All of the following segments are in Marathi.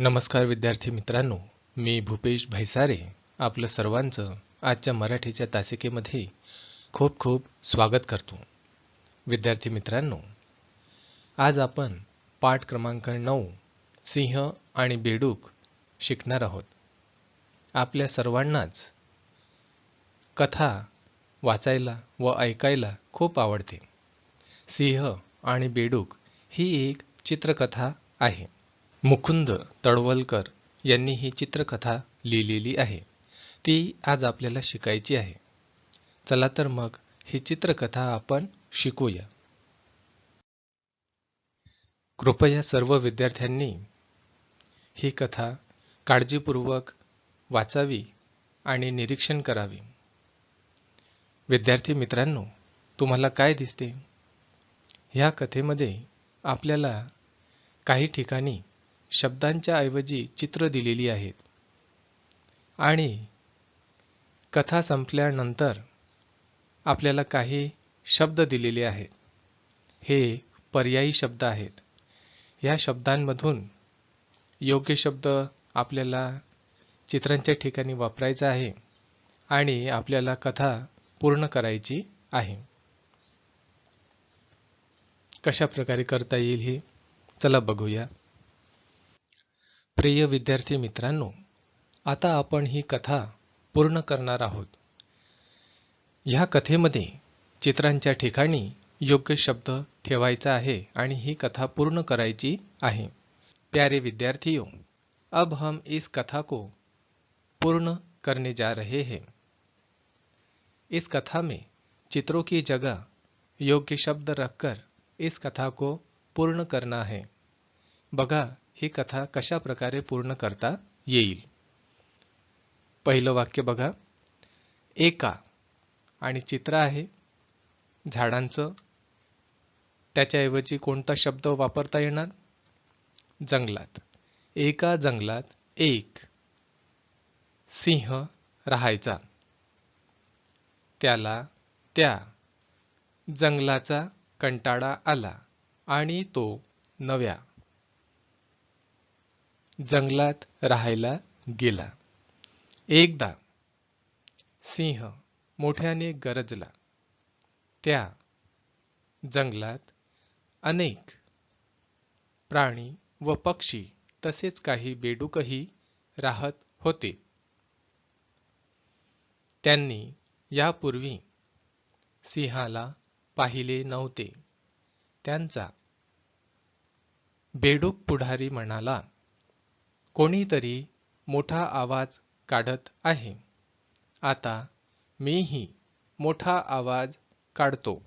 नमस्कार विद्यार्थी मित्रांनो मी भूपेश भैसारे आपलं सर्वांचं आजच्या मराठीच्या तासिकेमध्ये खूप खूप स्वागत करतो. विद्यार्थी मित्रांनो आज आपण पाठ क्रमांक नऊ सिंह आणि बेडूक शिकणार आहोत. आपल्या सर्वांनाच कथा वाचायला व ऐकायला खूप आवडते. सिंह आणि बेडूक ही एक चित्रकथा आहे. मुकुंद तळवलकर यांनी ही चित्रकथा लिहिलेली आहे. ती आज आपल्याला शिकायची आहे. चला तर मग ही चित्रकथा आपण शिकूया. कृपया सर्व विद्यार्थ्यांनी ही कथा काळजीपूर्वक वाचावी आणि निरीक्षण करावी. विद्यार्थी मित्रांनो तुम्हाला काय दिसते? ह्या कथेमध्ये आपल्याला काही ठिकाणी शब्दांच्या ऐवजी चित्र दिलेली आहेत. आणि कथा संपल्यानंतर आपल्याला काही शब्द दिलेले आहेत. हे पर्यायी शब्द आहेत. या शब्दांमधून योग्य शब्द आपल्याला चित्रांच्या ठिकाणी वापरायचा आहे आणि आपल्याला कथा पूर्ण करायची आहे. कशा प्रकारे करता येईल हे चला बघूया. प्रिय विद्यार्थी मित्रांनो आता आपण ही कथा पूर्ण करणार आहोत. ह्या कथेमध्ये चित्रांच्या ठिकाणी योग्य शब्द ठेवायचा आहे आणि ही कथा पूर्ण करायची आहे. प्यारे विद्यार्थियों अब हम इस कथा को पूर्ण करने जा रहे हैं. इस कथा में चित्रों की जगह योग्य शब्द रखकर इस कथा को पूर्ण करना है. बघा ही कथा कशा प्रकारे पूर्ण करता येईल? पहिलं वाक्य बघा. एका आणि चित्र आहे. झाडांचं. त्याच्याऐवजी कोणता शब्द वापरता येणार? जंगलात. एका जंगलात एक सिंह राहायचा. त्याला त्या जंगलाचा कंटाळा आला आणि तो नव्या जंगलात राहायला गेला. एकदा सिंह मोठ्याने गरजला. त्या जंगलात अनेक प्राणी व पक्षी तसेच काही बेडूकही राहत होते. त्यांनी यापूर्वी सिंहाला पाहिले नव्हते. त्यांचा बेडूक पुढारी म्हणाला कोणीतरी मोठा आवाज काढत आहे. आता मीही मोठा आवाज काढतो.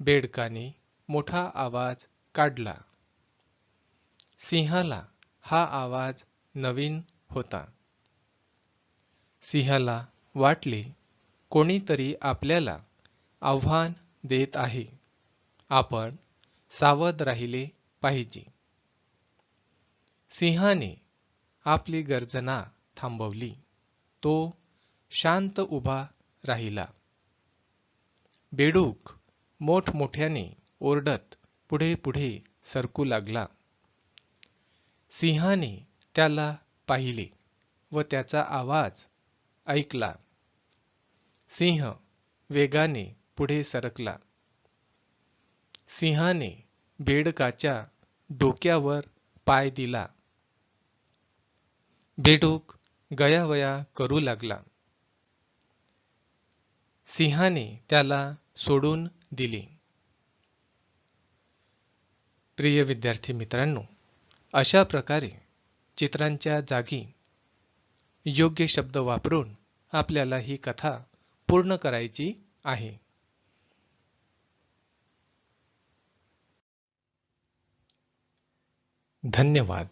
बेडकाने मोठा आवाज काढला. सिंहाला हा आवाज नवीन होता. सिंहाला वाटले कोणीतरी आपल्याला आव्हान देत आहे. आपण सावध राहिले पाहिजे. सिंहाने आपली गर्जना थांबवली. तो शांत उभा राहिला. बेडूक मोठमोठ्याने ओरडत पुढे पुढे सरकू लागला. सिंहाने त्याला पाहिले व त्याचा आवाज ऐकला. सिंह वेगाने पुढे सरकला. सिंहाने बेडकाच्या डोक्यावर पाय दिला. बेडूक गयावया करू लागला. सिंहाने त्याला सोडून दिले. प्रिय विद्यार्थी मित्रांनो अशा प्रकारे चित्रांच्या जागी योग्य शब्द वापरून आपल्याला ही कथा पूर्ण करायची आहे. धन्यवाद.